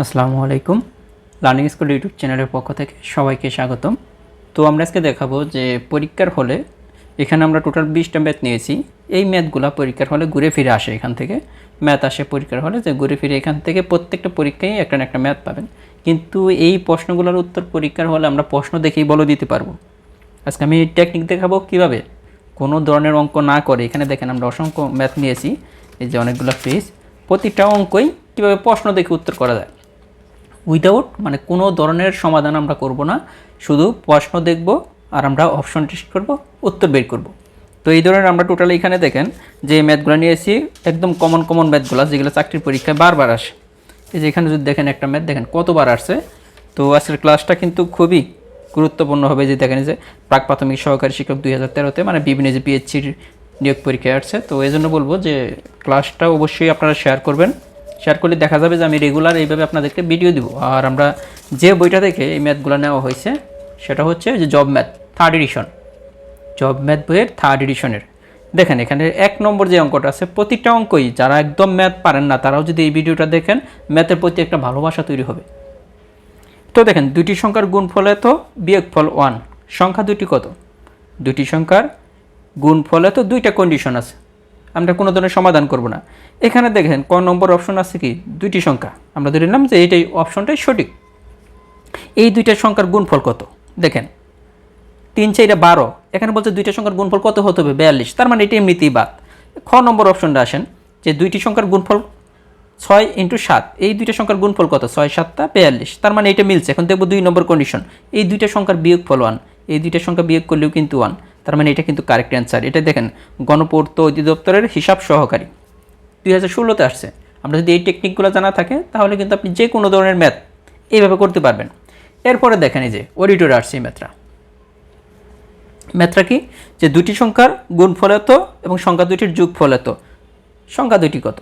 আসসালামু আলাইকুম। Learning school YouTube চ্যানেলের পক্ষ থেকে সবাইকে স্বাগতম। তো আমরা আজকে দেখাবো যে পরীক্ষার হলে এখানে আমরা টোটাল বিশটা ম্যাথ নিয়েছি। এই ম্যাথগুলো পরীক্ষার হলে ঘুরে ফিরে আসে এখান থেকে। ম্যাথ আসে পরীক্ষার হলে যে ঘুরে ফিরে এখান থেকে প্রত্যেকটা পরীক্ষায় একটা না একটা ম্যাথ পাবেন। কিন্তু এই প্রশ্নগুলোর উত্তর পরীক্ষার হলে আমরা প্রশ্ন দেখেই বলে দিতে পারব। আজকে আমি টেকনিক দেখাবো কীভাবে কোনো ধরনের অঙ্ক না করে। এখানে দেখেন আমরা অসংখ্য ম্যাথ নিয়েছি। এই যে অনেকগুলো পেজ প্রতিটা অঙ্কই কীভাবে প্রশ্ন দেখে উত্তর করা যায়। উইদাউট মানে কোনো ধরনের সমাধান আমরা করব না। শুধু প্রশ্ন দেখব আর আমরা অপশন টেস্ট করব, উত্তর বের করব। তো এই ধরনের আমরা টোটালি এখানে দেখেন যে ম্যাথগুলো নিয়েছি একদম কমন কমন ম্যাথগুলো যেগুলো চাকরির পরীক্ষায় বারবার আসে। এই যে এখানে যদি দেখেন একটা ম্যাথ দেখেন কতবার আসছে। তো আজকের ক্লাসটা কিন্তু খুবই গুরুত্বপূর্ণ হবে যে দেখেন যে প্রাক প্রাথমিক সহকারী শিক্ষক দুই হাজার তেরোতে মানে বিভিন্ন যে পিএইচসির নিয়োগ পরীক্ষায় আসছে। তো এই জন্য বলব যে ক্লাসটা অবশ্যই আপনারা শেয়ার করবেন। শেয়ার করলে দেখা যাবে যে আমি রেগুলার এইভাবে আপনাদেরকে ভিডিও দিব। আর আমরা যে বইটা থেকে এই ম্যাথগুলো নেওয়া হয়েছে, সেটা হচ্ছে যে job math third edition job math বইয়ের থার্ড এডিশনের দেখেন, এখানে এক নম্বর যে অঙ্কটা আছে, প্রতিটা অঙ্কই যারা একদম ম্যাথ পারেন না, তারাও যদি এই ভিডিওটা দেখেন ম্যাথের প্রতি একটা ভালোবাসা তৈরি হবে। তো দেখেন দুটি সংখ্যার গুণফলে তো বিয়োগফল ওয়ান সংখ্যা দুটি কত? দুটি সংখ্যার গুণফলে তো দুইটা কন্ডিশন আছে। আমরা কোনো ধরনের সমাধান করব না। এখানে দেখেন ক নম্বর অপশন আছে কি? দুইটি সংখ্যা। আমরা ধরে নিলাম যে এইটাই অপশনটাই সঠিক। এই দুইটা সংখ্যার গুণফল কত? দেখেন, তিন চাইটা বারো। এখানে বলছে দুইটা সংখ্যার গুণফল কত হতে হবে? বিয়াল্লিশ। তার মানে এটা এমনিতেই বাদ। খ নম্বর অপশনটা আসেন যে দুইটি সংখ্যার গুণফল ছয় ইন্টু সাত। এই দুইটা সংখ্যার গুণফল কত? ছয়, সাতটা, বিয়াল্লিশ। তার মানে এটা মিলছে। এখন দেখব দুই নম্বর কন্ডিশন এই দুইটা সংখ্যার বিয়োগ ফল ওয়ান এই দুইটা সংখ্যা বিয়োগ করলেও কিন্তু ওয়ান তার মানে এটা কিন্তু কারেক্ট অ্যান্সার এটা দেখেন, গণপূর্ত অধিদপ্তরের হিসাব সহকারী। দুই হাজার ষোলোতে আসছে। আমরা যদি এই টেকনিকগুলো জানা থাকে, তাহলে কিন্তু আপনি যে কোনো ধরনের ম্যাথ এইভাবে করতে পারবেন। এরপরে দেখেন এই যে অডিটরে আসছে এই ম্যাথটা ম্যাথটা কি? যে দুটি সংখ্যার গুণফল এত এবং সংখ্যা দুইটির যোগফল এত। সংখ্যা দুইটি কত?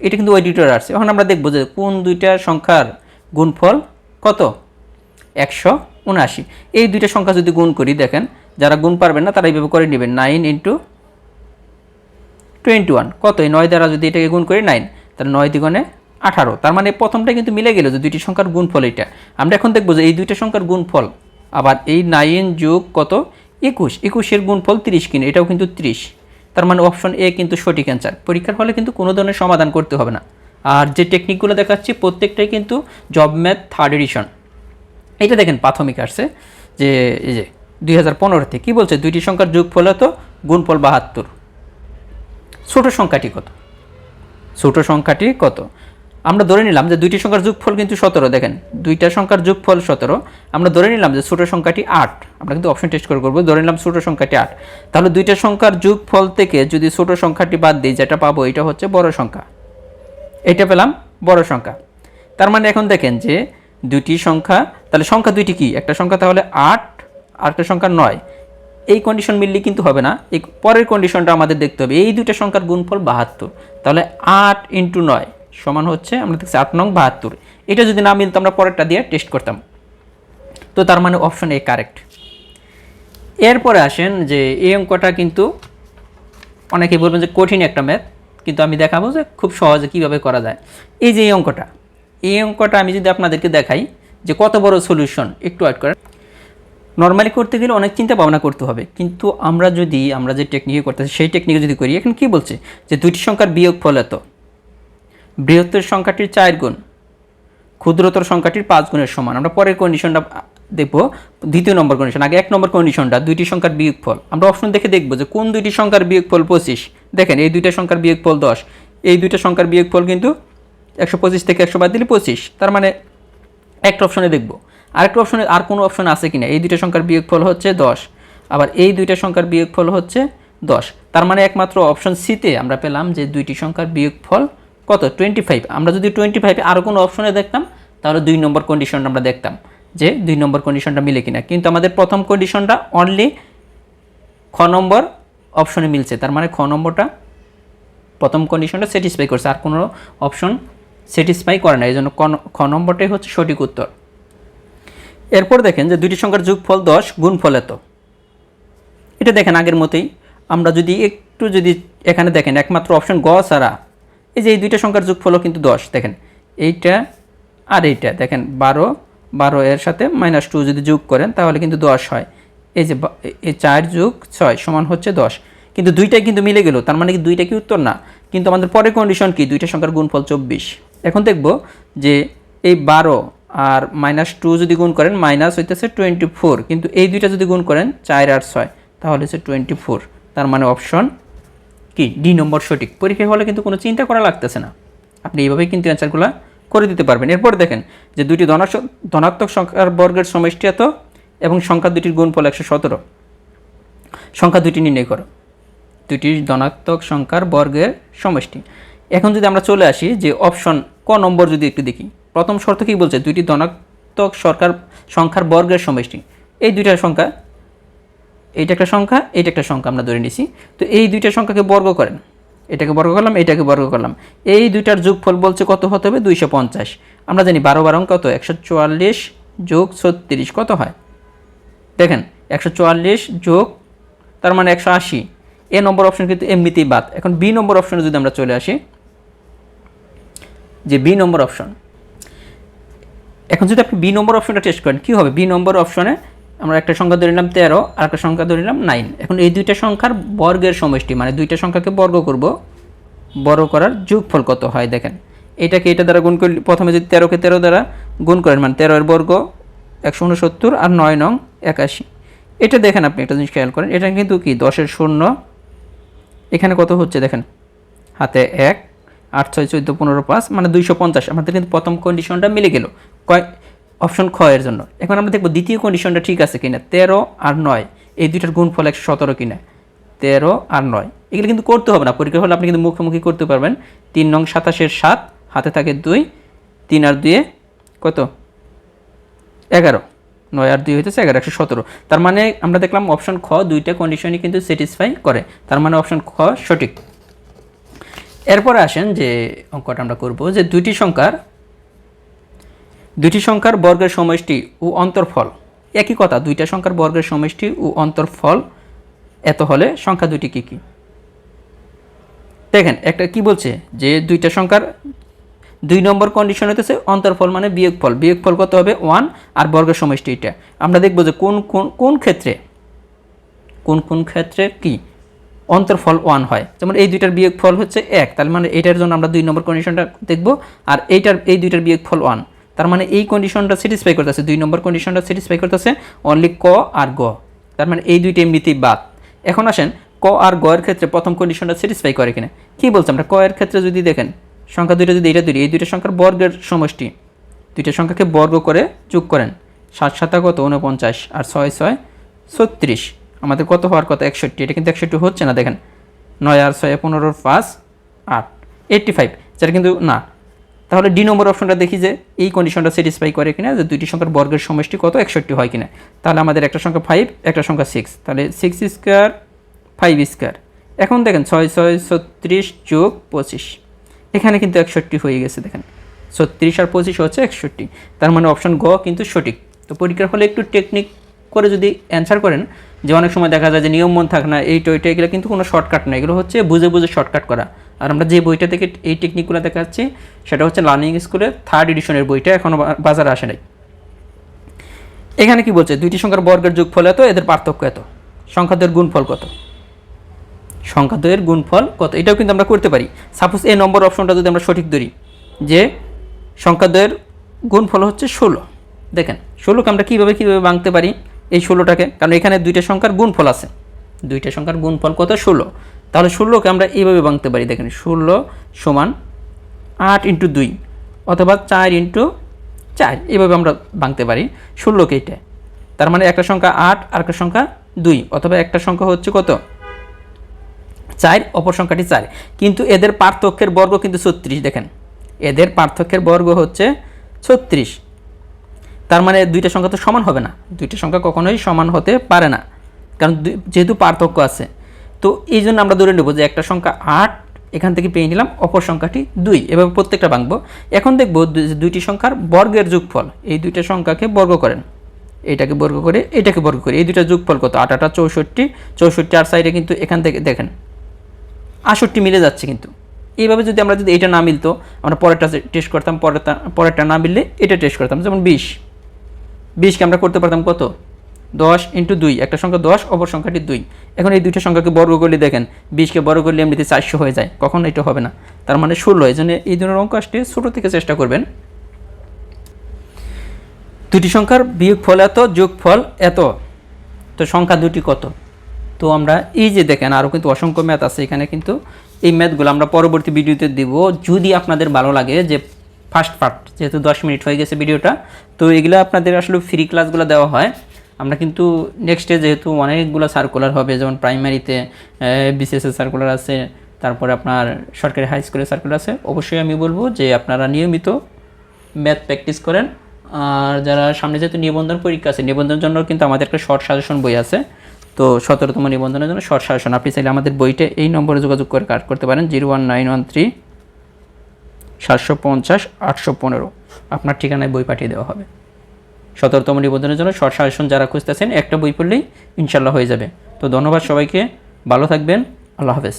এটা কিন্তু এডিটর আসছে। এখন আমরা দেখব যে কোন দুইটা সংখ্যার গুণফল কত? একশো উনআশি। এই দুইটা সংখ্যা যদি গুণ করি, দেখেন যারা গুণ পারবেন না, তারা এইভাবে করে নেবেন। নাইন ইন্টু টোয়েন্টি ওয়ান কত এই নয় দ্বারা যদি এটাকে গুণ করি, নাইন। তাহলে নয় দ্বিগুণে আঠারো। তার মানে প্রথমটা কিন্তু মিলে গেল যে দুইটি সংখ্যার গুণফল এটা। আমরা এখন দেখব যে এই দুইটা সংখ্যার গুণফল, আবার এই নাইন যোগ কত? একুশ। একুশের গুণফল তিরিশ কিনে, এটাও কিন্তু তিরিশ। তার মানে অপশন এ কিন্তু সঠিক অ্যান্সার পরীক্ষার ফলে কিন্তু কোনো ধরনের সমাধান করতে হবে না। আর যে টেকনিকগুলো দেখাচ্ছি, প্রত্যেকটাই কিন্তু জব ম্যাথ থার্ড এডিশন এটা দেখেন প্রাথমিক আসছে। যে, এই যে দুই হাজার পনেরোতে কী বলছে? দুইটি সংখ্যার যোগফল হতো গুণফল বাহাত্তর। ছোট সংখ্যাটি কত? ছোট সংখ্যাটি কত? আমরা ধরে নিলাম যে দুইটি সংখ্যার যোগফল কিন্তু সতেরো। দেখেন, দুইটা সংখ্যার যোগফল সতেরো। আমরা ধরে নিলাম যে ছোট সংখ্যাটি আট। আমরা কিন্তু অপশন টেস্ট করে করব। ধরে নিলাম ছোট সংখ্যাটি আট। তাহলে দুইটা সংখ্যার যোগফল থেকে যদি ছোট সংখ্যাটি বাদ দিই, যেটা পাবো এটা হচ্ছে বড় সংখ্যা। এটা পেলাম বড় সংখ্যা। তার মানে এখন দেখেন যে দুটি সংখ্যা, তাহলে সংখ্যা দুইটি কি? একটা সংখ্যা তাহলে আট আর একটা সংখ্যা নয়। এই কন্ডিশন মিললে কিন্তু হবে না। এই পরের কন্ডিশনটা আমাদের দেখতে হবে। এই দুইটা সংখ্যার গুণফল বাহাত্তর। তাহলে আট ইন্টু নয় সমান হচ্ছে, আমরা দেখছি আট নং বাহাত্তর। এটা যদি না মিলতো, আমরা পরেরটা দিয়ে টেস্ট করতাম। তো তার মানে অপশন এ কারেক্ট এরপরে আসেন যে এই অঙ্কটা কিন্তু অনেকেই বলবেন যে কঠিন একটা ম্যাথ কিন্তু আমি দেখাবো যে খুব সহজে কীভাবে করা যায়। এই যে এই অঙ্কটা এই অঙ্কটা আমি যদি আপনাদেরকে দেখাই যে কত বড় সলিউশন একটু অ্যাড করেন। নর্মালি করতে গেলে অনেক চিন্তা ভাবনা করতে হবে। কিন্তু আমরা যদি, আমরা যে টেকনিকে করতেছি, সেই টেকনিকে যদি করি, এখন কি বলছে? যে দুইটি সংখ্যার বিয়োগ ফল এত। বৃহত্তর সংখ্যাটির চার গুণ, ক্ষুদ্রতর সংখ্যাটির পাঁচ গুণের সমান। আমরা পরের কন্ডিশনটা দেখব, দ্বিতীয় নম্বর কন্ডিশন আগে এক নম্বর কন্ডিশনটা দুইটি সংখ্যার বিয়োগফল আমরা অপশন দেখে দেখব যে কোন দুইটি সংখ্যার বিয়োগফল পঁচিশ। দেখেন, এই দুইটা সংখ্যার বিয়োগফল দশ। এই দুইটা সংখ্যার বিয়োগফল কিন্তু একশো পঁচিশ থেকে একশো বাদ দিলে পঁচিশ। তার মানে একটা অপশনে দেখব। আরেকটা অপশনে আর কোনো অপশন আছে কিনা? এই দুইটা সংখ্যার বিয়োগফল হচ্ছে দশ। আবার এই দুইটা সংখ্যার বিয়োগফল হচ্ছে দশ। তার মানে একমাত্র অপশন সিতে আমরা পেলাম যে দুইটি সংখ্যার বিয়োগফল কত? টোয়েন্টি ফাইভ আমরা যদি টোয়েন্টি ফাইভে আরও কোনো অপশনে দেখতাম, তাহলে দুই নম্বর কন্ডিশনটা আমরা দেখতাম যে দুই নম্বর কন্ডিশনটা মিলে কিনা। কিন্তু আমাদের প্রথম কন্ডিশনটা অনলি খ নম্বর অপশনে মিলছে। তার মানে খ নম্বরটা প্রথম কন্ডিশনটা স্যাটিসফাই করছে। আর কোনো অপশন স্যাটিসফাই করে না। এই জন্য ক- খ নম্বরটাই হচ্ছে সঠিক উত্তর। এরপর দেখেন যে দুইটি সংখ্যার যোগফল দশ গুণফল এত। এটা দেখেন আগের মতোই। আমরা যদি একটু যদি এখানে দেখেন একমাত্র অপশন গ ছাড়া, এই যে এই দুইটা সংখ্যার যোগফলও কিন্তু দশ। দেখেন এইটা আর এইটা, দেখেন বারো বারো এর সাথে মাইনাস টু যদি যোগ করেন তাহলে কিন্তু দশ হয়। এই যে এই চার যোগ ছয় সমান হচ্ছে দশ। কিন্তু দুইটাই কিন্তু মিলে গেল, তার মানে কি দুইটা কি উত্তর? না। কিন্তু আমাদের পরের কন্ডিশন কি? দুইটা সংখ্যার গুণফল চব্বিশ। এখন দেখব যে এই বারো আর মাইনাস টু যদি গুণ করেন মাইনাস হইতেছে টোয়েন্টি ফোর কিন্তু এই দুইটা যদি গুণ করেন, চার আর ছয়, তাহলে হচ্ছে টোয়েন্টি ফোর তার মানে অপশন কি? ডি নম্বর সঠিক। পরীক্ষা হলে কিন্তু কোনো চিন্তা করা লাগতেছে না। আপনি এইভাবেই কিন্তু অ্যান্সারগুলো করে দিতে পারবেন। এরপর দেখেন যে দুইটি ধনাত্মক সংখ্যার বর্গের সমষ্টি এত এবং সংখ্যা দুটির গুণফল একশো সতেরো। সংখ্যা দুটি নির্ণয় করো। দুটি ধনাত্মক সংখ্যার বর্গের সমষ্টি। এখন যদি আমরা চলে আসি যে অপশন ক নম্বর যদি একটু দেখি। প্রথম শর্ত কী বলছে? দুইটি ধনাত্মক সরকার সংখ্যার বর্গের সমষ্টি। এই দুইটা সংখ্যা, এইটা একটা সংখ্যা, এইটা একটা সংখ্যা আমরা ধরে নিছি। তো এই দুইটা সংখ্যাকে বর্গ করেন। এটাকে বর্গ করলাম, এটাকে বর্গ করলাম। এই দুইটার যোগফল বলছে কত হতে হবে? দুইশো পঞ্চাশ। আমরা জানি বারো বারং কত? একশো চুয়াল্লিশ যোগ ছত্রিশ কত হয়? দেখেন, একশো চুয়াল্লিশ যোগ, তার মানে একশো আশি। এ নম্বর অপশন কিন্তু এমনিতেই বাদ। এখন বি নম্বর অপশনে যদি আমরা চলে আসি, যে বি নম্বর অপশন এখন যদি আপনি বি নম্বর অপশনটা টেস্ট করেন, কী হবে? বি নম্বর অপশনে আমরা একটা সংখ্যা ধরে নিলাম তেরো, আর একটা সংখ্যা ধরে নিলাম নাইন এখন এই দুইটা সংখ্যার বর্গের সমষ্টি মানে দুইটা সংখ্যাকে বর্গ করব বড় করার যোগফল কত হয় দেখেন। এটাকে এটা দ্বারা গুণ করলে, প্রথমে যদি তেরোকে তেরো দ্বারা গুণ করেন মানে তেরোর বর্গ একশো উনসত্তর আর নয় নং একাশি। এটা দেখেন আপনি, একটা জিনিস খেয়াল করেন, এটা কিন্তু কি? দশের শূন্য। এখানে কত হচ্ছে দেখেন? হাতে এক, আট, ছয়, চোদ্দ, পনেরো, পাঁচ মানে দুইশো পঞ্চাশ। আমাদের কিন্তু প্রথম কন্ডিশনটা মিলে গেল। কয়? অপশন খ এর জন্য। এখন আমরা দেখব দ্বিতীয় কন্ডিশনটা ঠিক আছে কিনা। তেরো আর নয়। এই দুইটার গুণফল একশো সতেরো কিনা। তেরো আর নয়। এগুলো কিন্তু করতে হবে না। পরীক্ষা হলে আপনি কিন্তু মুখোমুখি করতে পারবেন। তিন নং সাতাশের সাত, হাতে থাকে দুই, তিন আর দুয়ে কত? এগারো। নয় আর দুই হইতেছে এগারো, একশো সতেরো। তার মানে আমরা দেখলাম অপশন খ দুইটা কন্ডিশনই কিন্তু স্যাটিসফাই করে। তার মানে অপশন খ সঠিক। এরপরে আসেন যে অঙ্কটা আমরা করব যে দুইটি সংখ্যার দুইটি সংখ্যার বর্গের সমষ্টি ও অন্তর্ফল। একই কথা, দুইটা সংখ্যার বর্গের সমষ্টি ও অন্তর্ফল, এত হলে সংখ্যা দুটি কি কি? দেখেন, একটা কি বলছে? যে দুইটা সংখ্যার দুই নম্বর কন্ডিশন হতেছে অন্তর্ফল মানে বিয়োগফল। বিয়োগফল কত হবে? ওয়ান আর বর্গের সমষ্টি এটা আমরা দেখব যে কোন কোন কোন ক্ষেত্রে, কোন কোন ক্ষেত্রে কি অন্তর্ফল ওয়ান হয়। যেমন এই দুইটার বিয়োগফল হচ্ছে এক, তার মানে এটার জন্য আমরা দুই নম্বর কন্ডিশনটা দেখব, আর এইটার, এই দুইটার বিয়োগফল ওয়ান তার মানে এই কন্ডিশনটা স্যাটিসফাই করতেছে, দুই নম্বর কন্ডিশনটা স্যাটিসফাই করতেছে অনলি ক আর গ। তার মানে এই দুইটা এমনিতেই বাদ। এখন আসেন, ক আর গ এর ক্ষেত্রে প্রথম কন্ডিশনটা স্যাটিসফাই করে কিনা। কি বলছে আমরা? ক এর ক্ষেত্রে যদি দেখেন, সংখ্যা দুইটা যদি এটা দুই এই দুইটা সংখ্যার বর্গের সমষ্টি। দুইটা সংখ্যাকে বর্গ করে যোগ করেন, সাত সাতা কত? উনপঞ্চাশ আর ছয় ছয়, ছত্রিশ। আমাদের কত হওয়ার কথা? একষট্টি। এটা কিন্তু একষট্টি হচ্ছে না, দেখেন। নয় আর ছয়, পনেরোর পাঁচ, আট। এইট্টি ফাইভ যেটা কিন্তু না তাহলে ডি নম্বর অপশনটা দেখি যে এই কন্ডিশনটা স্যাটিসফাই করে কিনা, যে দুইটি সংখ্যার বর্গের সমষ্টি কত? একষট্টি হয় কিনা। তাহলে আমাদের একটা সংখ্যা ফাইভ একটা সংখ্যা সিক্স তাহলে সিক্স স্কোয়ার ফাইভ স্কোয়ার এখন দেখেন ছয় ছয়, ছত্রিশ যোগ পঁচিশ। এখানে কিন্তু একষট্টি হয়ে গেছে, দেখেন। ছত্রিশ আর পঁচিশ হচ্ছে একষট্টি। তার মানে অপশন গ কিন্তু সঠিক। তো পরীক্ষার হলে একটু টেকনিক করে যদি অ্যান্সার করেন, যে অনেক সময় দেখা যায় যে নিয়ম মন থাকে না, এই টইটা এগুলো কিন্তু কোনো শর্টকাট না। এগুলো হচ্ছে বুঝে বুঝে শর্টকাট করা। আর আমরা যে বইটা থেকে এই টেকনিকগুলো দেখাচ্ছি, সেটা হচ্ছে লার্নিং স্কুলের থার্ড এডিশনের বইটা এখনও বাজারে আসে নাই। এখানে কি বলছে? দুইটি সংখ্যার বর্গের যোগফল এত, এদের পার্থক্য এত। সংখ্যাদের গুণফল কত? সংখ্যাদ্বয়ের গুণফল কত? এটাও কিন্তু আমরা করতে পারি। সাপোজ এই নম্বর অপশনটা যদি আমরা সঠিক ধরি, যে সংখ্যাদ্বয়ের গুণফল হচ্ছে ষোলো। দেখেন, ষোলোকে আমরা কীভাবে কীভাবে ভাঙতে পারি এই ষোলোটাকে? কারণ এখানে দুইটা সংখ্যার গুণফল আছে। দুইটা সংখ্যার গুণফল কত? ষোলো। তাহলে ষোলোকে আমরা এইভাবে ভাঙতে পারি, দেখেন ষোলো সমান আট ইন্টু দুই অথবা চার ইন্টু চার এভাবে আমরা ভাঙতে পারি ষোলোকে এটা। তার মানে একটা সংখ্যা আট আর একটা সংখ্যা দুই, অথবা একটা সংখ্যা হচ্ছে কত? চার, অপর সংখ্যাটি চার। কিন্তু এদের পার্থক্যের বর্গ কিন্তু ছত্রিশ, দেখেন। এদের পার্থক্যের বর্গ হচ্ছে ছত্রিশ। তার মানে দুইটা সংখ্যা তো সমান হবে না। দুইটা সংখ্যা কখনোই সমান হতে পারে না। কারণ যেহেতু পার্থক্য আছে তো এই জন্য আমরা ধরে নেব যে একটা সংখ্যা আট, এখান থেকে পেয়ে নিলাম, অপর সংখ্যাটি দুই, এভাবে প্রত্যেকটা ভাঙবো। এখন দেখব দুইটি সংখ্যার বর্গের যোগফল, এই দুইটা সংখ্যাকে বর্গ করেন। এটাকে বর্গ করে, এটাকে বর্গ করে, এই দুইটা যোগফল কত? আট, আটা চৌষট্টি চৌষট্টি আর সাইডে কিন্তু এখান থেকে দেখেন আষট্টি মিলে যাচ্ছে কিন্তু। এইভাবে যদি আমরা যদি এটা না মিলতো, আমরা পরেরটা টেস্ট করতাম, পরেরটা পরেরটা না মিললে এটা টেস্ট করতাম, যেমন বিশ। বিশকে আমরা করতে পারতাম কত? দশ ইন্টু দুই, একটা সংখ্যা দশ, অপর সংখ্যাটি দুই। এখন এই দুইটা সংখ্যাকে বর্গ করলে দেখেন, বিশকে বর্গ করলে এমনিতে চারশো হয়ে যায়। কখন এটা হবে না। তার মানে ষোলো, এই জন্য এই ধরনের অঙ্ক আসলে ছোটো থেকে চেষ্টা করবেন। দুটি সংখ্যার বিয়োগ ফল এত যোগ ফল এত। তো সংখ্যা দুটি কত? তো আমরা এই যে দেখেন আরও কিন্তু অসংখ্য ম্যাথ আছে এখানে কিন্তু। এই ম্যাথগুলো আমরা পরবর্তী ভিডিওতে দিব। যদি আপনাদের ভালো লাগে যে ফার্স্ট পার্ট যেহেতু দশ মিনিট হয়ে গেছে ভিডিওটা, তো এগুলো আপনাদের আসলে ফ্রি ক্লাসগুলো দেওয়া হয়। আমরা কিন্তু নেক্সটে যেহেতু অনেকগুলো সার্কুলার হবে, যেমন প্রাইমারিতে বিসিএসের সার্কুলার আছে, তারপরে আপনার সরকারি হাই স্কুলের সার্কুলার আছে, অবশ্যই আমি বলব যে আপনারা নিয়মিত ম্যাথ প্র্যাকটিস করেন। আর যারা সামনে যেহেতু নিবন্ধন পরীক্ষা আছে নিবন্ধনের জন্য কিন্তু আমাদের একটা শর্ট সাজেশন বই আছে। তো সতেরোতম নিবন্ধনের জন্য শর্ট সাজেশন আপনি চাইলে আমাদের বইটা এই নম্বরে যোগাযোগ করে কাট করতে পারেন zero one nine one three সাতশো পঞ্চাশ, আটশো পনেরো। আপনার ঠিকানায় বই পাঠিয়ে দেওয়া হবে। সতেরোতম নিবন্ধনের জন্য শর্ট সাজেশন যারা খুঁজতেছেন, একটা বই পড়লেই ইনশাল্লাহ হয়ে যাবে। তো ধন্যবাদ সবাইকে, ভালো থাকবেন, আল্লাহ হাফেজ।